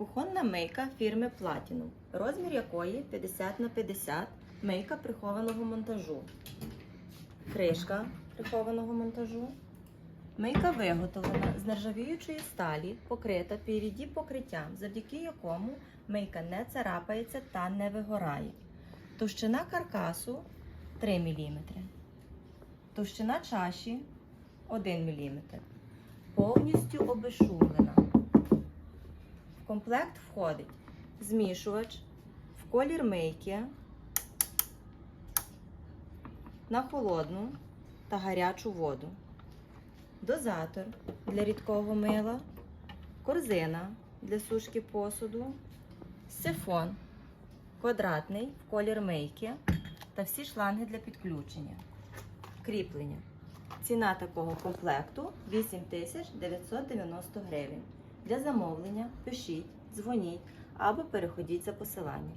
Кухонна мийка фірми Platinum, розмір якої 50 на 50 мийка прихованого монтажу. Кришка прихованого монтажу. Мийка виготовлена з нержавіючої сталі, покрита PVD покриттям, завдяки якому мийка не царапається та не вигорає. Товщина каркасу 3 мм. Товщина чаші 1 мм. Повністю обезшумлена. Комплект входить змішувач в колір мийки на холодну та гарячу воду, дозатор для рідкого мила, корзина для сушки посуду, сифон квадратний в колір мийки та всі шланги для підключення. Кріплення. Ціна такого комплекту 8990 гривень. Для замовлення пишіть, дзвоніть або переходіть за посиланням.